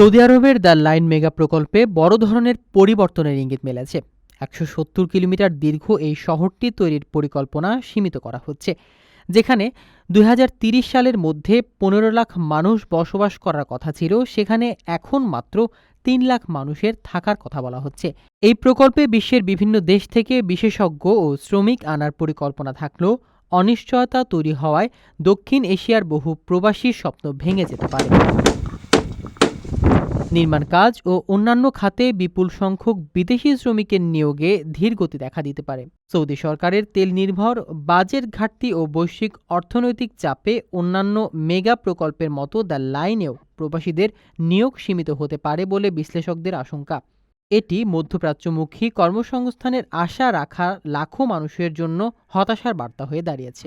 Saudi আরবের the line mega প্রকল্পে বড় ধরনের পরিবর্তনের ইঙ্গিত মেলেছে। একশো সত্তর কিলোমিটার দীর্ঘ এই শহরটি তৈরির পরিকল্পনা সীমিত করা হচ্ছে, যেখানে দুই সালের মধ্যে পনেরো লাখ মানুষ বসবাস করার কথা ছিল, সেখানে এখন মাত্র তিন লাখ মানুষের থাকার কথা বলা হচ্ছে। এই প্রকল্পে বিশ্বের বিভিন্ন দেশ থেকে বিশেষজ্ঞ ও শ্রমিক আনার পরিকল্পনা থাকলেও অনিশ্চয়তা তৈরি হওয়ায় দক্ষিণ এশিয়ার বহু প্রবাসীর স্বপ্ন ভেঙে যেতে পারে। নির্মাণ কাজ ও অন্যান্য খাতে বিপুল সংখ্যক বিদেশি শ্রমিকের নিয়োগে ধীর গতি দেখা দিতে পারে। সৌদি সরকারের তেল নির্ভর, বাজেট ঘাটতি ও বৈশ্বিক অর্থনৈতিক চাপে অন্যান্য মেগা প্রকল্পের মতো দ্য লাইনেও প্রবাসীদের নিয়োগ সীমিত হতে পারে বলে বিশ্লেষকদের আশঙ্কা। এটি মধ্যপ্রাচ্যমুখী কর্মসংস্থানের আশা রাখা লাখো মানুষের জন্য হতাশার বার্তা হয়ে দাঁড়িয়েছে।